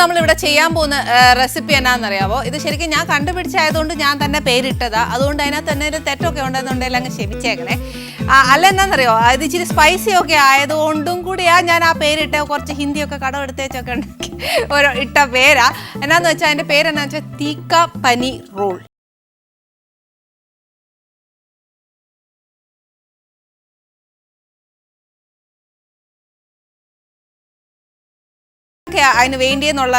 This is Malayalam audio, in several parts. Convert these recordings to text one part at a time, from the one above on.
നമ്മളിവിടെ ചെയ്യാൻ പോകുന്ന റെസിപ്പി എന്നാണെന്നറിയാവോ ഇത് ശരിക്കും ഞാൻ കണ്ടുപിടിച്ചായതുകൊണ്ട് ഞാൻ തന്നെ പേരിട്ടതാ. അതുകൊണ്ട് അതിനകത്ത് തന്നെ ഒരു തെറ്റൊക്കെ ഉണ്ടെന്നുണ്ടെങ്കിൽ അങ്ങ് ക്ഷമിച്ചേക്കണേ. അല്ല എന്നാന്നറിയോ? ഇത് ഇച്ചിരി സ്പൈസി ഒക്കെ ആയതുകൊണ്ടും കൂടിയാ ഞാൻ ആ പേരിട്ട കുറച്ച് ഹിന്ദിയൊക്കെ കടമെടുത്തേച്ചൊക്കെ ഉണ്ടാക്കി ഒരു ഇട്ട പേരാ. എന്നാന്ന് വെച്ചാൽ അതിന്റെ പേരെന്നാന്ന് വെച്ചാൽ തീക്ക പനി റോൾ. ഒക്കെയാ അതിന് വേണ്ടിയെന്നുള്ള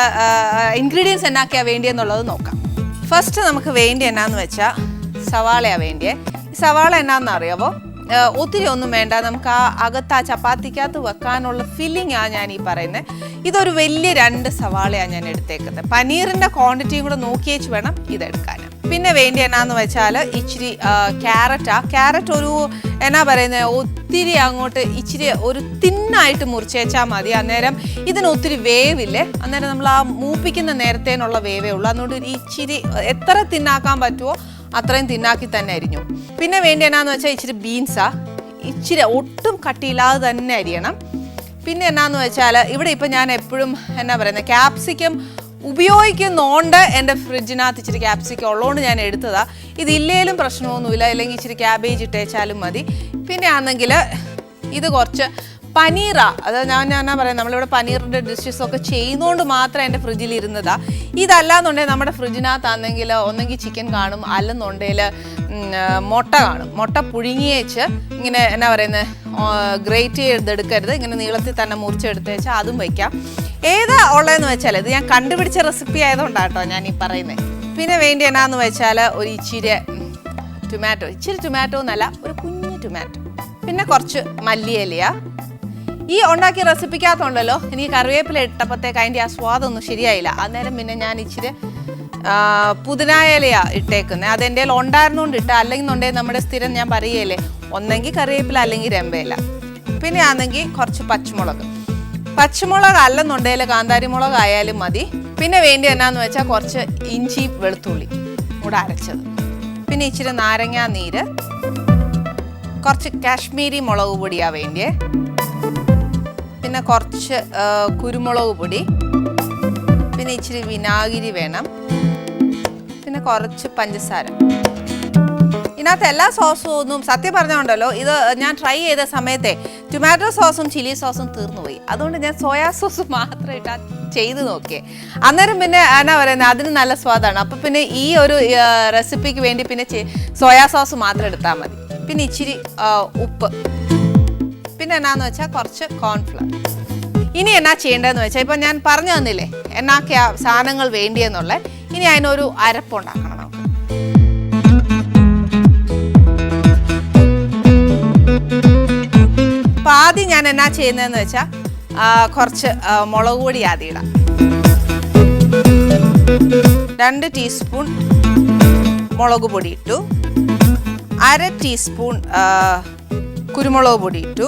ഇൻഗ്രീഡിയൻസ് എന്നാക്കെയാ വേണ്ടിയെന്നുള്ളത് നോക്കാം. ഫസ്റ്റ് നമുക്ക് വേണ്ടി എന്നാന്ന് വെച്ചാൽ സവാളയാണ് വേണ്ടിയേ. സവാള എന്നാന്ന് അറിയാവോ ഒത്തിരി ഒന്നും വേണ്ട. നമുക്ക് ആ അകത്ത് ആ ചപ്പാത്തിക്കകത്ത് വെക്കാനുള്ള ഫില്ലിംഗ് ആണ് ഞാൻ ഈ പറയുന്നത് ഇതൊരു വലിയ രണ്ട് സവാളയാണ് ഞാൻ എടുത്തേക്കുന്നത്. പനീറിന്റെ ക്വാണ്ടിറ്റിയും കൂടെ നോക്കിയേച്ച് വേണം ഇതെടുക്കാൻ. പിന്നെ വേണ്ടി എന്നാന്ന് വെച്ചാൽ ഇച്ചിരി ക്യാരറ്റാ. ക്യാരറ്റ് ഒരു എന്നാ പറയുന്നത് ഒത്തിരി അങ്ങോട്ട് ഇച്ചിരി ഒരു തിന്നായിട്ട് മുറിച്ചേച്ചാൽ മതി. അന്നേരം ഇതിന് ഒത്തിരി വേവില്ലേ? അന്നേരം നമ്മൾ ആ മൂപ്പിക്കുന്ന നേരത്തേനുള്ള വേവേ ഉള്ളൂ. അതുകൊണ്ട് ഇച്ചിരി എത്ര തിന്നാക്കാൻ പറ്റുമോ അത്രയും തിന്നാക്കി തന്നെ അരിഞ്ഞു. പിന്നെ വേണ്ടി എന്നാന്ന് വെച്ചാൽ ഇച്ചിരി ബീൻസാ ഇച്ചിരി ഒട്ടും കട്ടിയില്ലാതെ തന്നെ അരിയണം. പിന്നെ എന്നാന്ന് വെച്ചാൽ ഇവിടെ ഇപ്പം ഞാൻ എപ്പോഴും എന്നാ പറയുന്നത് ക്യാപ്സിക്കം ഉപയോഗിക്കുന്നോണ്ട് എന്റെ ഫ്രിഡ്ജിനകത്ത് ഇച്ചിരി ക്യാപ്സിക്കം ഉള്ളതുകൊണ്ട് ഞാൻ എടുത്തതാ. ഇതില്ലേലും പ്രശ്നമൊന്നുമില്ല. അല്ലെങ്കിൽ ഇച്ചിരി ക്യാബേജ് ഇട്ടേച്ചാലും മതി. പിന്നെ ആണെങ്കിൽ ഇത് കുറച്ച് പനീറാ. അത് ഞാൻ ഞാൻ പറയാം നമ്മളിവിടെ പനീറിന്റെ ഡിഷസ് ഒക്കെ ചെയ്യുന്നതുകൊണ്ട് മാത്രം എന്റെ ഫ്രിഡ്ജിൽ ഇരുന്നതാ. ഇതല്ലാന്നുണ്ടെങ്കിൽ നമ്മുടെ ഫ്രിഡ്ജിനകത്താണെങ്കിൽ ഒന്നെങ്കിൽ ചിക്കൻ കാണും അല്ലെന്നുണ്ടെങ്കിൽ മുട്ട കാണും. മുട്ട പുഴുങ്ങിയേച്ച് ഇങ്ങനെ എന്നാ പറയുന്നത് ഗ്രേറ്റ് ചെയ്തെടുക്കരുത്. ഇങ്ങനെ നീളത്തിൽ തന്നെ മുറിച്ചെടുത്ത് വെച്ചാൽ അതും വയ്ക്കാം ഏതാ ഉള്ളതെന്ന് വെച്ചാൽ ഇത് ഞാൻ കണ്ടുപിടിച്ച റെസിപ്പി ആയതുകൊണ്ടാട്ടോ ഞാൻ ഈ പറയുന്നത് പിന്നെ വേണ്ടി എന്നാന്ന് വെച്ചാൽ ഒരു ഇച്ചിരി ടൊമാറ്റോ ഇച്ചിരി ടൊമാറ്റോ എന്നല്ല ഒരു കുഞ്ഞു ടൊമാറ്റോ പിന്നെ കുറച്ച് മല്ലിയിലയാ. ഈ ഉണ്ടാക്കിയ റെസിപ്പിക്കകത്തുണ്ടല്ലോ. എനിക്ക് കറിവേപ്പില ഇട്ടപ്പോഴത്തേക്ക് അതിന്റെ ആ സ്വാദൊന്നും ശരിയായില്ല. അന്നേരം പിന്നെ ഞാൻ ഇച്ചിരി പുതിനായലയാണ് പുതിനായിലയാ ഇട്ടേക്കുന്നത് അത് എന്റെ ഉണ്ടായിരുന്നുകൊണ്ട് ഇട്ട അല്ലെങ്കിൽ എന്നുണ്ടെങ്കിൽ നമ്മുടെ സ്ഥിരം ഞാൻ പറയുകയല്ലേ ഒന്നെങ്കിൽ കറിവേപ്പില അല്ലെങ്കിൽ രമ്പയില. പിന്നെ ആണെങ്കിൽ കുറച്ച് പച്ചമുളക്. പച്ചമുളക് അല്ലെന്നുണ്ടെങ്കിൽ കാന്താരിമുളക് ആയാലും മതി. പിന്നെ വേണ്ടി എന്നാന്ന് വെച്ചാൽ കുറച്ച് ഇഞ്ചി വെളുത്തുള്ളി കൂടെ അരച്ചത്. പിന്നെ ഇച്ചിരി നാരങ്ങാ നീര്. കുറച്ച് കാശ്മീരി മുളക് പൊടിയാണ് വേണ്ടിയേ. പിന്നെ കുറച്ച് കുരുമുളക് പൊടി. പിന്നെ ഇച്ചിരി വിനാഗിരി വേണം. പിന്നെ കുറച്ച് പഞ്ചസാര. ഇതിനകത്ത് എല്ലാ സോസും ഒന്നും സത്യം പറഞ്ഞുകൊണ്ടല്ലോ ഇത് ഞാൻ ട്രൈ ചെയ്ത സമയത്തെ ടൊമാറ്റോ സോസും ചില്ലി സോസും തീർന്നു പോയി അതുകൊണ്ട് ഞാൻ സോയാ സോസ് മാത്രം ഇട്ടാ ചെയ്ത് നോക്കിയേ. അന്നേരം പിന്നെ എന്നാ പറയുന്നത് അതിന് നല്ല സ്വാദാണ്. അപ്പം പിന്നെ ഈ ഒരു റെസിപ്പിക്ക് വേണ്ടി പിന്നെ സോയാ സോസ് മാത്രം എടുത്താൽ മതി. പിന്നെ ഇച്ചിരി ഉപ്പ്. പിന്നെ എന്നാന്ന് വെച്ചാൽ കുറച്ച് കോൺഫ്ലവർ ഇനി എന്നാ ചെയ്യേണ്ടതെന്ന് വെച്ചാൽ ഇപ്പം ഞാൻ പറഞ്ഞു തന്നില്ലേ എന്നാക്കെയാ സാധനങ്ങൾ വേണ്ടിയെന്നുള്ള ഇനി അതിനൊരു അരപ്പുണ്ടാക്കണം നമുക്ക്. അപ്പം ആദ്യം ഞാൻ എന്നാ ചെയ്യുന്നതെന്ന് വെച്ചാൽ കുറച്ച് മുളക് പൊടി ആദ്യം ഇടാം. രണ്ട് ടീസ്പൂൺ മുളക് പൊടി ഇട്ടു. അര ടീസ്പൂൺ കുരുമുളക് പൊടി ഇട്ടു.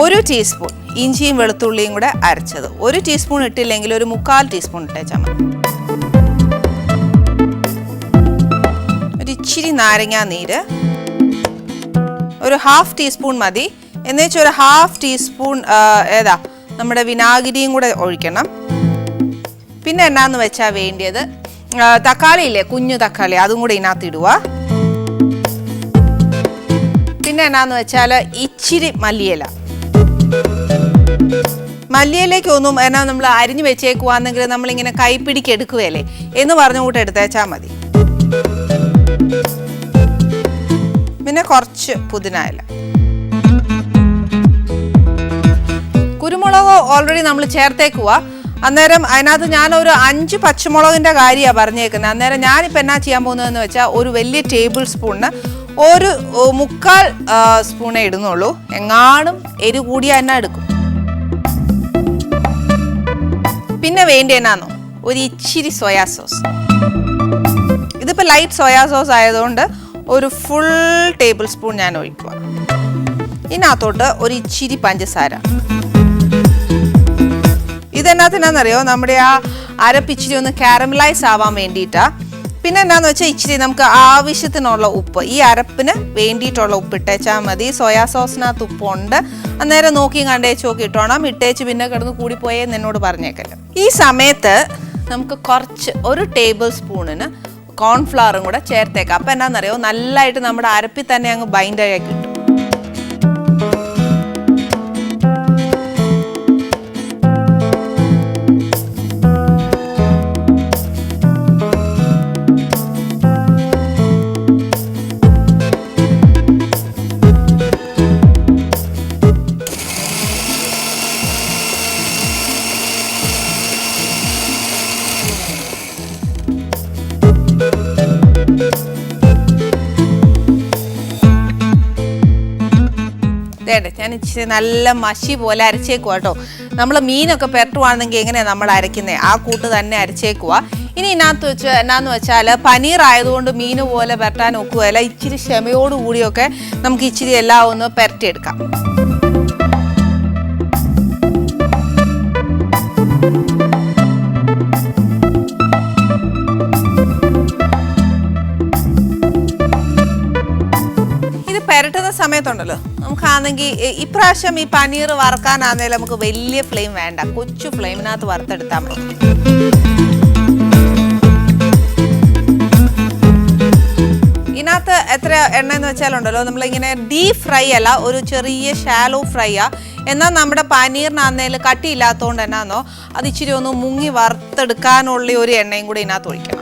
ഒരു ടീസ്പൂൺ ഇഞ്ചിയും വെളുത്തുള്ളിയും കൂടെ അരച്ചത്. ഒരു ടീസ്പൂൺ ഇട്ടില്ലെങ്കിൽ ഒരു മുക്കാൽ ടീസ്പൂൺ ഇട്ടേച്ചാൽ മതി. ഒരു ഇച്ചിരി നാരങ്ങാ നീര്. ഒരു ഹാഫ് ടീസ്പൂൺ മതി. എന്നുവെച്ചാൽ ഒരു ഹാഫ് ടീസ്പൂൺ ഏതാ നമ്മുടെ വിനാഗിരിയും കൂടെ ഒഴിക്കണം. പിന്നെ എന്നാന്ന് വെച്ചാൽ വേണ്ടിയത് തക്കാളി ഇല്ലേ കുഞ്ഞു തക്കാളി അതും കൂടെ ഇതിനകത്ത് ഇടുക പിന്നെ എന്നാന്ന് വെച്ചാൽ ഇച്ചിരി മല്ലിയില. മല്ലിയിലേക്ക് ഒന്നും എന്നാ നമ്മൾ അരിഞ്ഞു വെച്ചേക്കുവാണെങ്കിൽ നമ്മളിങ്ങനെ കൈപ്പിടിക്ക് എടുക്കുകയല്ലേ? എന്ന് പറഞ്ഞു കൂട്ട് എടുത്തേച്ചാൽ മതി. പിന്നെ കുറച്ച് പുതിനായില. കുരുമുളക് ഓൾറെഡി നമ്മൾ ചേർത്തേക്കുക അന്നേരം അതിനകത്ത് ഞാനൊരു അഞ്ച് പച്ചമുളകിന്റെ കാര്യമാണ് പറഞ്ഞേക്കുന്നത് അന്നേരം ഞാനിപ്പോൾ എന്നാ ചെയ്യാൻ പോകുന്നതെന്ന് വെച്ചാൽ ഒരു വലിയ ടേബിൾ സ്പൂണിന് ഒരു മുക്കാൽ സ്പൂണേ ഇടുന്നുള്ളൂ. എങ്ങാനും എരി കൂടിയാൽ തന്നെ എടുക്കും. പിന്നെ വേണ്ടി എന്നാന്നോ? ഒരു ഇച്ചിരി സോയാ സോസ്. ഇതിപ്പോൾ ലൈറ്റ് സോയാ സോസ് ആയതുകൊണ്ട് ഒരു ഫുൾ ടേബിൾ സ്പൂൺ ഞാൻ ഒഴിക്കുക. ഇതിനകത്തോട്ട് ഒരു ഇച്ചിരി പഞ്ചസാര. ഇതെന്നാത്തിനാന്നറിയോ? നമ്മുടെ ആ അരപ്പിച്ചിരി ഒന്ന് കാരമലൈസ് ആവാൻ വേണ്ടിയിട്ടാ പിന്നെ എന്താന്ന് വെച്ചാൽ ഇച്ചിരി നമുക്ക് ആവശ്യത്തിനുള്ള ഉപ്പ്. ഈ അരപ്പിന് വേണ്ടിയിട്ടുള്ള ഉപ്പ് ഇട്ടേച്ചാൽ മതി. സോയാ സോസിനകത്ത് ഉപ്പുണ്ട്. അന്നേരം നോക്കി കണ്ടേച്ച് നോക്കി ഇട്ടോണം ഇട്ടേച്ച് പിന്നെ കിടന്ന് കൂടിപ്പോയേ എന്നോട് പറഞ്ഞേക്കല്ലോ ഈ സമയത്ത് നമുക്ക് കുറച്ച് ഒരു ടേബിൾ സ്പൂണിന് കോൺഫ്ലവറും കൂടെ ചേർത്തേക്കാം. അപ്പം എന്താണെന്നറിയോ നല്ലതായിട്ട് നമ്മുടെ അരപ്പിൽ തന്നെ അങ്ങ് ബൈൻഡായി കിട്ടും. ഞാൻ നല്ല മഷി പോലെ അരച്ചേക്കുക കേട്ടോ. നമ്മൾ മീനൊക്കെ പെരട്ടുവാണെങ്കിൽ എങ്ങനെയാണ് നമ്മൾ അരയ്ക്കുന്നത് ആ കൂട്ട് തന്നെ അരച്ചേക്കുക ഇനി ഇതിനകത്ത് വെച്ച് എന്നാന്ന് വെച്ചാൽ പനീർ ആയതുകൊണ്ട് മീൻ പോലെ പെരട്ടാൻ ഒക്കുകയല്ല. ഇച്ചിരി ക്ഷമയോട് കൂടിയൊക്കെ നമുക്ക് ഇച്ചിരി എല്ലാം ഒന്ന് പെരട്ടിയെടുക്കാം. ഇത് പെരട്ടുന്ന സമയത്തുണ്ടല്ലോ. നമുക്കാണെങ്കിൽ ഇപ്രാവശ്യം ഈ പനീർ വറക്കാനാണെങ്കിലും നമുക്ക് വലിയ ഫ്ലെയിം വേണ്ട. കൊച്ചു ഫ്ലെയിമിനകത്ത് വറുത്തെടുത്താൽ മതി. ഇതിനകത്ത് എത്ര എണ്ണ എന്ന് വെച്ചാലുണ്ടല്ലോ നമ്മളിങ്ങനെ ഡീപ് ഫ്രൈ അല്ല ഒരു ചെറിയ ഷാലോ ഫ്രൈ ആ. എന്നാൽ നമ്മുടെ പനീറിനാന്നേൽ കട്ടിയില്ലാത്തതുകൊണ്ട് എന്നാന്നോ അത് ഇച്ചിരി ഒന്ന് മുങ്ങി വറുത്തെടുക്കാനുള്ള ഒരു എണ്ണയും കൂടി ഇതിനകത്ത് ഒഴിക്കണം.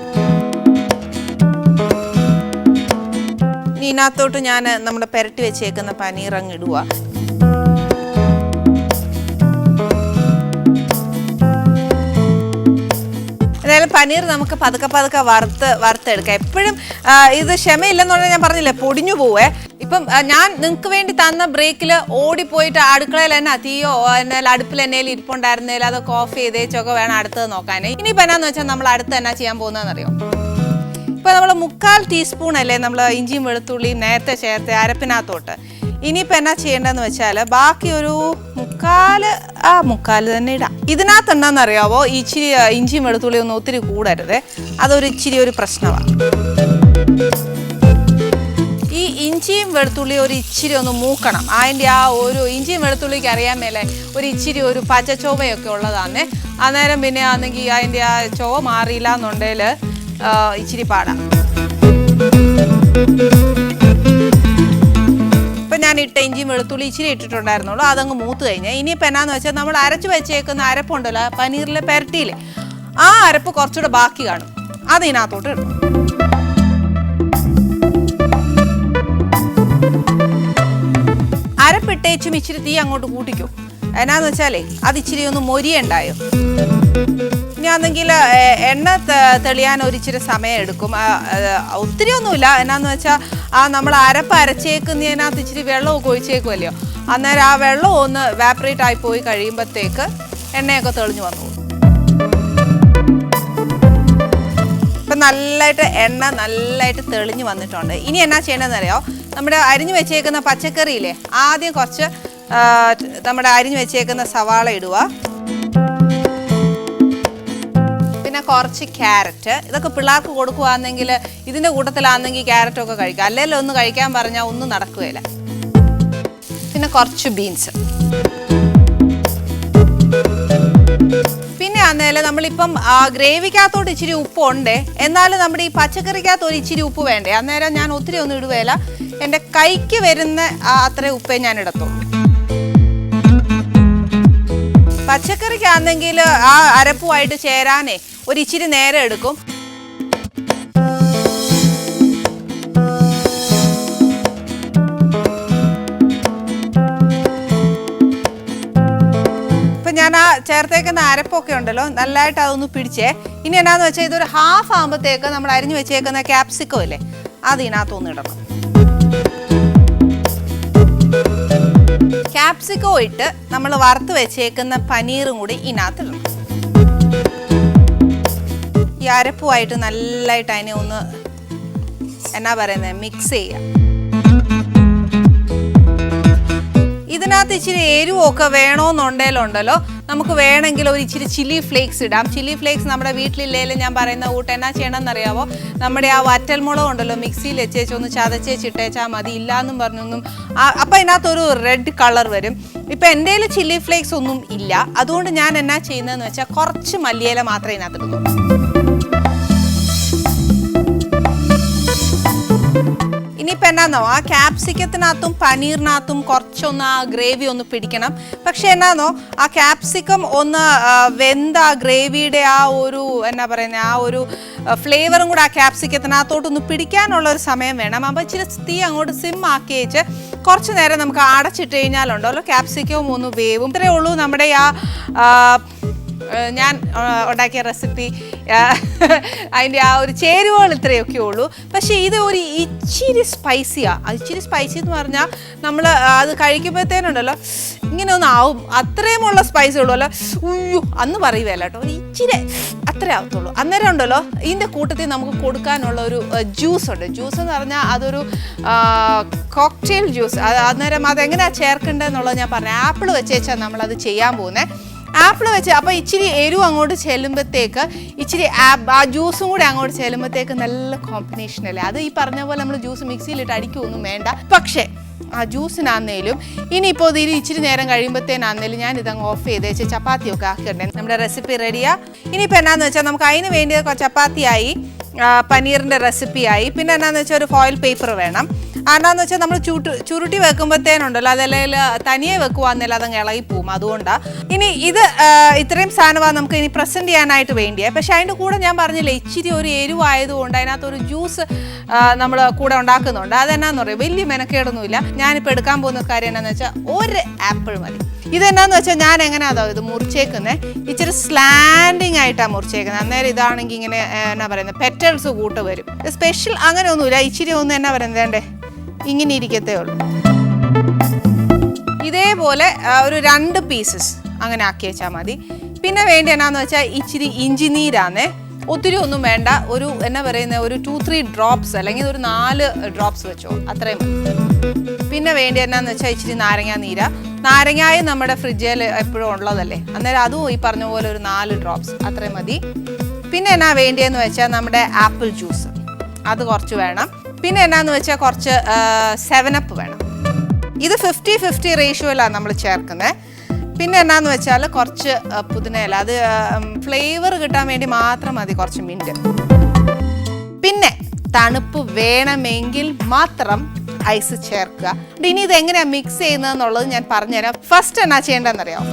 ഇനി ഇതിനകത്തോട്ട് ഞാൻ നമ്മുടെ പെരട്ടി വെച്ചേക്കുന്ന പനീർ അങ്ങ് ഇടുക എന്തായാലും പനീർ നമുക്ക് പതുക്കെ പതുക്കെ വറുത്ത് വറുത്തെടുക്കാം. എപ്പോഴും ഇത് ക്ഷമയില്ലെന്നുള്ളത് ഞാൻ പറഞ്ഞില്ലേ പൊടിഞ്ഞു പോവേ. ഇപ്പം ഞാൻ നിങ്ങൾക്ക് വേണ്ടി തന്ന ബ്രേക്കിൽ ഓടിപ്പോയിട്ട് അടുക്കളയിൽ തന്നെ തീയോ എന്നാൽ അടുപ്പിൽ എന്നേലും ഇരിപ്പുണ്ടായിരുന്നേലും അതൊക്കെ ഓഫ് ചെയ്തേച്ചൊക്കെ വേണം അടുത്തത് നോക്കാൻ ഇനിയിപ്പോൾ എന്നാന്ന് വെച്ചാൽ നമ്മൾ അടുത്ത് എന്നാ ചെയ്യാൻ പോകുന്നതെന്നറിയോ? ഇപ്പൊ നമ്മൾ മുക്കാൽ ടീസ്പൂൺ അല്ലേ നമ്മൾ ഇഞ്ചിയും വെളുത്തുള്ളിയും നേരത്തെ ചേർത്ത് അരപ്പിനകത്തോട്ട്. ഇനിയിപ്പോൾ എന്നാ ചെയ്യേണ്ടതെന്ന് വെച്ചാൽ ബാക്കി ഒരു മുക്കാൽ ആ മുക്കാൽ തന്നെ ഇടാം. ഇതിനകത്ത് എന്താണെന്നറിയാവോ? ഇച്ചിരി ഇഞ്ചിയും വെളുത്തുള്ളിയും ഒന്നും ഒത്തിരി കൂടരുത്. അതൊരു ഇച്ചിരി ഒരു പ്രശ്നമാണ്. ഈ ഇഞ്ചിയും വെളുത്തുള്ളിയും ഒരു ഇച്ചിരി ഒന്ന് മൂക്കണം. അതിന്റെ ആ ഒരു ഇഞ്ചിയും വെളുത്തുള്ളിക്ക് അറിയാൻ മേലെ ഒരു ഇച്ചിരി ഒരു പച്ചച്ചോവയൊക്കെ ഉള്ളതാണ്. അന്നേരം പിന്നെ ആണെങ്കിൽ അതിന്റെ ആ ചോവ മാറിയില്ല എന്നുണ്ടെങ്കിൽ ഇച്ചിരി പാടാം. ഇപ്പം ഞാൻ ഇട്ട ഇഞ്ചിയും വെളുത്തുള്ളി ഇച്ചിരി ഇട്ടിട്ടുണ്ടായിരുന്നുള്ളൂ. അതങ്ങ് മൂത്ത് കഴിഞ്ഞാൽ ഇനിയിപ്പോൾ എന്നാന്ന് വെച്ചാൽ നമ്മൾ അരച്ച് വെച്ചേക്കുന്ന അരപ്പുണ്ടല്ലോ പനീറിലെ പെരട്ടിയില്ലേ? ആ അരപ്പ് കുറച്ചുകൂടെ ബാക്കി കാണും. അത് ഇതിനകത്തോട്ട് ഇടും. അരപ്പിട്ടേച്ചും ഇച്ചിരി തീ അങ്ങോട്ട് കൂട്ടിക്കും. എന്നാന്ന് വെച്ചാലേ അത് ഇച്ചിരി ഒന്ന് മൊരിയുണ്ടായോ? ഇനി ആണെങ്കിൽ എണ്ണ തെളിയാൻ ഒരിച്ചിരി സമയം എടുക്കും ഒത്തിരി ഒന്നുമില്ല. എന്നാന്ന് വെച്ചാൽ ആ നമ്മൾ അരപ്പ് അരച്ചേക്കുന്നതിനകത്ത് ഇച്ചിരി വെള്ളമൊക്കെ ഒഴിച്ചേക്കുമല്ലോ അന്നേരം ആ വെള്ളം ഒന്ന് വാപ്പറേറ്റ് ആയി പോയി കഴിയുമ്പോഴത്തേക്ക് എണ്ണയൊക്കെ തെളിഞ്ഞു വന്നു ഇപ്പം നല്ലതായിട്ട് എണ്ണ നല്ലതായിട്ട് തെളിഞ്ഞു വന്നിട്ടുണ്ട്. ഇനി എന്നാ ചെയ്യണമെന്ന് അറിയോ നമ്മുടെ അരിഞ്ഞു വെച്ചേക്കുന്ന പച്ചക്കറിയില്ലേ? ആദ്യം കുറച്ച് നമ്മുടെ അരിഞ്ഞു വെച്ചേക്കുന്ന സവാള ഇടുക. കുറച്ച് ക്യാരറ്റ്. ഇതൊക്കെ പിള്ളേർക്ക് കൊടുക്കുകയാണെങ്കിൽ ഇതിന്റെ കൂട്ടത്തിലാണെങ്കിൽ ക്യാരറ്റൊക്കെ കഴിക്കാം. അല്ലെങ്കിൽ ഒന്ന് കഴിക്കാൻ പറഞ്ഞാൽ ഒന്നും നടക്കുകയില്ല. പിന്നെ കുറച്ച് ബീൻസ് പിന്നെ ആന്നേൽ നമ്മളിപ്പം ഗ്രേവിക്കകത്തോട്ട് ഇച്ചിരി ഉപ്പ് ഉണ്ട് എന്നാലും നമ്മുടെ ഈ പച്ചക്കറിക്കകത്ത് ഒരു ഇച്ചിരി ഉപ്പ് വേണ്ടേ? അന്നേരം ഞാൻ ഒത്തിരി ഒന്നും ഇടുകയില്ല. എന്റെ കൈക്ക് വരുന്ന ആ അത്രയും ഉപ്പേ ഞാൻ ഇടത്തുള്ളൂ. പച്ചക്കറിക്കാണെങ്കിൽ ആ അരപ്പുമായിട്ട് ചേരാനേ ഒരു ഇച്ചിരി നേരം എടുക്കും. ഞാൻ ആ ചേർത്തേക്കുന്ന അരപ്പൊക്കെ ഉണ്ടല്ലോ നല്ലതായിട്ട് അതൊന്ന് പിടിച്ചേ. ഇനി എന്നാന്ന് വെച്ചാൽ ഇതൊരു ഹാഫ് ആകുമ്പോഴത്തേക്ക് നമ്മൾ അരിഞ്ഞു വെച്ചേക്കുന്ന ക്യാപ്സിക്കോ അല്ലേ അത് ഇതിനകത്തൊന്ന് ഇടണം. ക്യാപ്സിക്കോ ഇട്ട് നമ്മൾ വറുത്ത് വെച്ചേക്കുന്ന പനീറും കൂടി ഇതിനകത്ത് ഇടണം. ഈ അരപ്പുമായിട്ട് നല്ലതായിട്ട് അതിനെ ഒന്ന് എന്നാ പറയുന്നത് മിക്സ് ചെയ്യാം. ഇതിനകത്ത് ഇച്ചിരി എരിവൊക്കെ വേണമെന്നുണ്ടെങ്കിലുണ്ടല്ലോ നമുക്ക് വേണമെങ്കിൽ ഒരു ഇച്ചിരി ചില്ലി ഫ്ലേക്സ് ഇടാം. ചില്ലി ഫ്ലേക്സ് നമ്മുടെ വീട്ടിലില്ലേലും ഞാൻ പറയുന്ന കൂട്ട് എന്നാ ചെയ്യണമെന്ന് അറിയാവോ നമ്മുടെ ആ വറ്റൽമുളക് ഉണ്ടല്ലോ മിക്സിയിൽ വെച്ചേച്ച് ഒന്ന് ചതച്ചേച്ചിട്ടേച്ചാൽ മതി. ഇല്ലാന്നും പറഞ്ഞൊന്നും അപ്പം അതിനകത്തൊരു റെഡ് കളർ വരും. ഇപ്പം എന്റെ ചില്ലി ഫ്ലേക്സ് ഒന്നും ഇല്ല. അതുകൊണ്ട് ഞാൻ എന്നാ ചെയ്യുന്നതെന്ന് വെച്ചാൽ കുറച്ച് മല്ലിയില മാത്രമേ ഇതിനകത്ത് ഇടുന്നു എന്നാന്നോ? ആ ക്യാപ്സിക്കത്തിനകത്തും പനീറിനകത്തും കുറച്ചൊന്ന് ആ ഗ്രേവി ഒന്ന് പിടിക്കണം. പക്ഷെ എന്നാന്നോ? ആ ക്യാപ്സിക്കം ഒന്ന് വെന്ത ആ ഗ്രേവിയുടെ ആ ഒരു എന്നാ പറയുന്നത് ആ ഒരു ഫ്ലേവറും കൂടെ ആ ക്യാപ്സിക്കത്തിനകത്തോട്ടൊന്ന് പിടിക്കാനുള്ള ഒരു സമയം വേണം. അപ്പോൾ ഇച്ചിരി തീ അങ്ങോട്ട് സിം ആക്കി വെച്ച് കുറച്ച് നേരം നമുക്ക് അടച്ചിട്ട് കഴിഞ്ഞാലുണ്ടല്ലോ ക്യാപ്സിക്കവും ഒന്ന് വേവും. ഇത്രയേ ഉള്ളൂ നമ്മുടെ ആ ഞാൻ ഉണ്ടാക്കിയ റെസിപ്പി അതിന്റെ ആ ഒരു ചേരുവകൾ ഇത്രയൊക്കെ ഉള്ളൂ. പക്ഷേ ഇത് ഒരു ഇച്ചിരി സ്പൈസിയാണ് ഇച്ചിരി സ്പൈസി എന്ന് പറഞ്ഞാൽ നമ്മൾ അത് കഴിക്കുമ്പോഴത്തേനുണ്ടല്ലോ ഇങ്ങനെ ആവും. അത്രയുമുള്ള സ്പൈസി ഉള്ളൂ. അല്ല ഉയ്യോ അന്ന് പറയുകയല്ല കേട്ടോ. ഇച്ചിരി അത്രേ ആവത്തുള്ളൂ. അന്നേരം ഉണ്ടല്ലോ ഇതിന്റെ കൂട്ടത്തിൽ നമുക്ക് കൊടുക്കാനുള്ള ഒരു ജ്യൂസ് ഉണ്ട്. ജ്യൂസ് എന്ന് പറഞ്ഞാൽ അതൊരു കോക്ടെയിൽ ജ്യൂസ് അന്നേരം അതെങ്ങനെയാണ് ചേർക്കേണ്ടതെന്നുള്ളത് ഞാൻ പറഞ്ഞു. ആപ്പിൾ വെച്ചേച്ചാൽ നമ്മളത് ചെയ്യാൻ പോകുന്നത് ആപ്പിൾ വെച്ച് അപ്പോൾ ഇച്ചിരി എരിവ് അങ്ങോട്ട് ചെല്ലുമ്പോഴത്തേക്ക് ഇച്ചിരി ആ- ജ്യൂസും കൂടി അങ്ങോട്ട് ചെല്ലുമ്പോഴത്തേക്ക് നല്ല കോമ്പിനേഷൻ അല്ലേ? അത് ഈ പറഞ്ഞ പോലെ നമ്മൾ ജ്യൂസ് മിക്സിയിലിട്ട് അടിക്കുകയൊന്നും വേണ്ട. പക്ഷേ ആ ജ്യൂസിനാന്നേലും ഇനിയിപ്പോൾ ഇത് ഇച്ചിരി നേരം കഴിയുമ്പോഴത്തേനാന്നേലും ഞാൻ ഇതങ്ങ് ഓഫ് ചെയ്ത്. വെച്ച് ചപ്പാത്തിയൊക്കെ ആക്കിയിട്ടുണ്ടെങ്കിൽ നമ്മുടെ റെസിപ്പി റെഡിയാണ് ഇനിയിപ്പോൾ എന്നാന്ന് വെച്ചാൽ നമുക്ക് അതിന് വേണ്ടി ചപ്പാത്തിയായി. പനീറിന്റെ റെസിപ്പിയായി. പിന്നെ എന്നാന്ന് വെച്ചാൽ ഒരു ഫോയിൽ പേപ്പർ വേണം. കാരണമെന്ന് വെച്ചാൽ നമ്മൾ ചൂട്ട് ചുരുട്ടി വെക്കുമ്പോഴത്തേനുണ്ടല്ലോ അതല്ലെങ്കിൽ തനിയെ വെക്കുവാന്നല്ല അതങ്ങ് ഇളകി പോവും. അതുകൊണ്ടാണ് ഇനി ഇത് ഇത്രയും സാധനമാണ് നമുക്ക് ഇനി പ്രസന്റ് ചെയ്യാനായിട്ട് വേണ്ടിയേ. പക്ഷേ അതിന്റെ കൂടെ ഞാൻ പറഞ്ഞില്ല ഇച്ചിരി ഒരു എരിവായതുകൊണ്ട് അതിനകത്തൊരു ജ്യൂസ് നമ്മൾ കൂടെ ഉണ്ടാക്കുന്നുണ്ട്. അതെന്നാന്ന് പറയും? വലിയ മെനക്കേടൊന്നുമില്ല. ഞാനിപ്പോൾ എടുക്കാൻ പോകുന്ന കാര്യം എന്നാന്ന് വെച്ചാൽ ഒരു ആപ്പിൾ മതി. ഇതെന്നാന്ന് വെച്ചാൽ ഞാൻ എങ്ങനെയാണോ ഇത് മുറിച്ചേക്കുന്നത് ഇച്ചിരി സ്ലാൻഡിങ് ആയിട്ടാണ് മുറിച്ചേക്കുന്നത് അന്നേരം ഇതാണെങ്കിൽ ഇങ്ങനെ എന്നാ പറയുന്നത് പെറ്റൽസ് കൂട്ട് വരും. സ്പെഷ്യൽ അങ്ങനെ ഒന്നുമില്ല ഇച്ചിരി ഒന്ന് എന്നാ പറയുന്നത് വേണ്ടേ? ഇങ്ങനെ ഇരിക്കത്തേ ഉള്ളൂ. ഇതേപോലെ ഒരു രണ്ട് പീസസ് അങ്ങനെ ആക്കി വെച്ചാൽ മതി. പിന്നെ വേണ്ടി എന്നാന്ന് വെച്ചാൽ ഇച്ചിരി ഇഞ്ചി നീരാന്നേ. ഒത്തിരി ഒന്നും വേണ്ട. ഒരു എന്നാ പറയുന്ന ഒരു ടു ത്രീ ഡ്രോപ്സ് അല്ലെങ്കിൽ ഒരു നാല് ഡ്രോപ്സ് വെച്ചോ അത്രയും പിന്നെ വേണ്ടി എന്നാന്ന് വെച്ചാൽ ഇച്ചിരി നാരങ്ങ നീര. നാരങ്ങായും നമ്മുടെ ഫ്രിഡ്ജിൽ എപ്പോഴും ഉള്ളതല്ലേ? അന്നേരം അതും ഈ പറഞ്ഞ പോലെ ഒരു നാല് ഡ്രോപ്സ് അത്രയും മതി. പിന്നെ എന്നാ വേണ്ടിയെന്ന് വെച്ചാൽ നമ്മുടെ ആപ്പിൾ ജ്യൂസ്. അത് കുറച്ച് വേണം. പിന്നെ എന്നാന്ന് വെച്ചാൽ കുറച്ച് സെവനപ്പ് വേണം. ഇത് ഫിഫ്റ്റി ഫിഫ്റ്റി റേഷ്യോയിലാണ് നമ്മൾ ചേർക്കുന്നത് പിന്നെ എന്നാന്ന് വെച്ചാൽ കുറച്ച് പുതിനയില. അത് ഫ്ലേവർ കിട്ടാൻ വേണ്ടി മാത്രം മതി കുറച്ച് മിന്റ് പിന്നെ തണുപ്പ് വേണമെങ്കിൽ മാത്രം ഐസ് ചേർക്കുക. ഇനി ഇത് എങ്ങനെയാണ് മിക്സ് ചെയ്യുന്നതെന്നുള്ളത് ഞാൻ പറഞ്ഞുതരാം. ഫസ്റ്റ് എന്നാ ചെയ്യേണ്ടതെന്നറിയാം?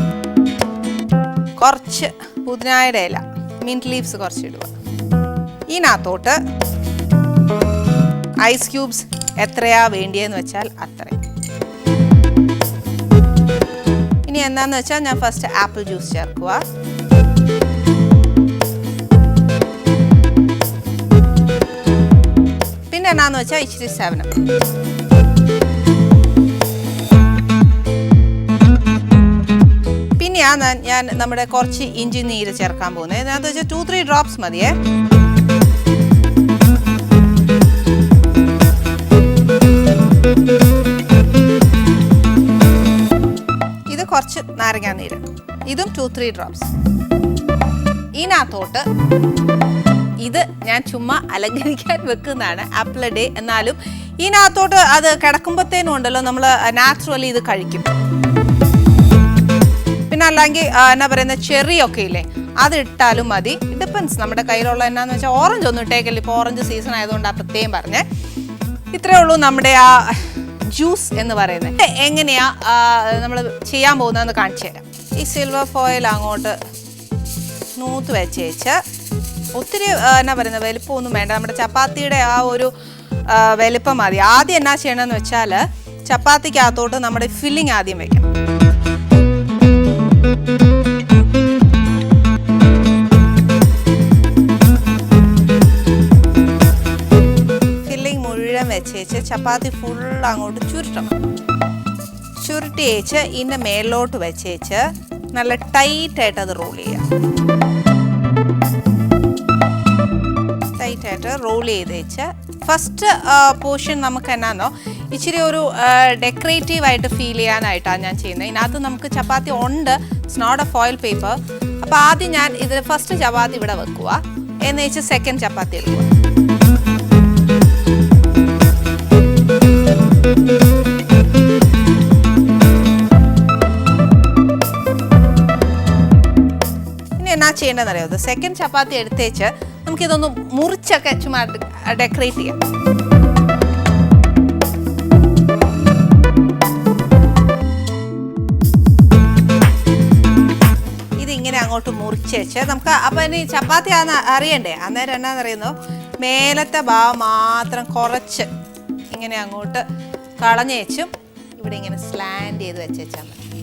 കുറച്ച് പുതിനായുടെ ഇല മിന്റ് ലീവ്സ് കുറച്ച് ഇടുക. ഇതിനകത്തോട്ട് ഐസ് ക്യൂബ്സ് എത്രയാ വേണ്ടിയെന്ന് വെച്ചാൽ അത്രയും. ഇനി എന്താന്ന് വെച്ചാൽ ഞാൻ ഫസ്റ്റ് ആപ്പിൾ ജ്യൂസ് ചേർക്കുക. പിന്നെ എന്നാന്ന് വെച്ചാൽ ഇച്ചിരി സെവനം പിന്നെയാണ് ഞാൻ- നമ്മുടെ കുറച്ച് ഇഞ്ചി നീര് ചേർക്കാൻ പോകുന്നത്. ഇതിനകത്ത് വെച്ചാൽ ടു ത്രീ ഡ്രോപ്സ് മതിയേ. ഇത് കുറച്ച് നാരങ്ങാ നീര്. ഇതും ടു ത്രീ ഡ്രോപ്സ് ഇതിനകത്തോട്ട് ഇത് ഞാൻ ചുമ്മാ അലങ്കരിക്കാൻ വെക്കുന്നതാണ്. ആപ്പിൾ ഡേ എന്നാലും ഇതിനകത്തോട്ട് അത് കിടക്കുമ്പോഴത്തേനും ഉണ്ടല്ലോ നമ്മൾ നാച്ചുറലി ഇത് കഴിക്കും. പിന്നെ അല്ലെങ്കിൽ എന്നാ പറയുന്ന ചെറി ഒക്കെ ഇല്ലേ അത് ഇട്ടാലും മതി. ഡിപ്പെൻസ് നമ്മുടെ കയ്യിലുള്ള എന്നാന്ന് വെച്ചാൽ ഓറഞ്ച് ഒന്നും ഇട്ടേക്കല്ല. ഇപ്പോൾ ഓറഞ്ച് സീസൺ ആയതുകൊണ്ട് ആ പ്രത്യേകം പറഞ്ഞേ. ഇത്രേ ഉള്ളൂ നമ്മുടെ ആ ജ്യൂസ് എന്ന് പറയുന്നത്. എങ്ങനെയാ നമ്മൾ ചെയ്യാൻ പോകുന്നതെന്ന് കാണിച്ചു തരാം. ഈ സിൽവർ ഫോയിൽ അങ്ങോട്ട് നൂത്ത് വെച്ചേച്ച് ഒത്തിരി എന്നാ പറയുന്നത് വലിപ്പമൊന്നും വേണ്ട. നമ്മുടെ ചപ്പാത്തിയുടെ ആ ഒരു വലിപ്പം മതി. ആദ്യം എന്നാ ചെയ്യണമെന്ന് വെച്ചാൽ ചപ്പാത്തിക്കകത്തോട്ട് നമ്മുടെ ഫില്ലിംഗ് ആദ്യം വെക്കണം. ഫില്ലിംഗ് മുഴുവൻ വെച്ചേച്ച് ചപ്പാത്തി ഫുൾ അങ്ങോട്ട് ചുരുട്ടണം. ചുരുട്ടി വെച്ച് ഇതിന്റെ മേലോട്ട് വെച്ചേച്ച് നല്ല ടൈറ്റായിട്ട് അത് റോൾ ചെയ്യാം. ടൈറ്റായിട്ട് റോൾ ചെയ്ത് വെച്ച് ഫസ്റ്റ് പോർഷൻ നമുക്ക് എന്നാന്നോ ഇച്ചിരി ഒരു ഡെക്കറേറ്റീവ് ആയിട്ട് ഫീൽ ചെയ്യാനായിട്ടാണ് ഞാൻ ചെയ്യുന്നത്. ഇതിനകത്ത് നമുക്ക് ചപ്പാത്തി ഉണ്ട് it's not a foil paper അപ്പോൾ ആദ്യം ഞാൻ ഇത് ഫസ്റ്റ് ചപ്പാത്തി ഇവിടെ വെക്കുക എന്ന് വെച്ച് സെക്കൻഡ് ചപ്പാത്തി എടുക്കുക ഇനി എന്നാ സെക്കൻഡ് ചപ്പാത്തി എടുത്തേച്ച് നമുക്കിതൊന്ന് മുറിച്ചൊക്കെ ചുമ്മാ ഡെക്കറേറ്റ് ചെയ്യാം. അങ്ങോട്ട് മുറിച്ചേച്ച് നമുക്ക് അപ്പം ഇനി ചപ്പാത്തി ആന്ന് അറിയണ്ടേ? അന്നേരം എന്നാന്നറിയുന്നോ മേലത്തെ ഭാഗം മാത്രം കുറച്ച് ഇങ്ങനെ അങ്ങോട്ട് കളഞ്ഞേച്ചും ഇവിടെ ഇങ്ങനെ സ്ലാൻഡ് ചെയ്ത് വെച്ചേച്ചാൽ മതി.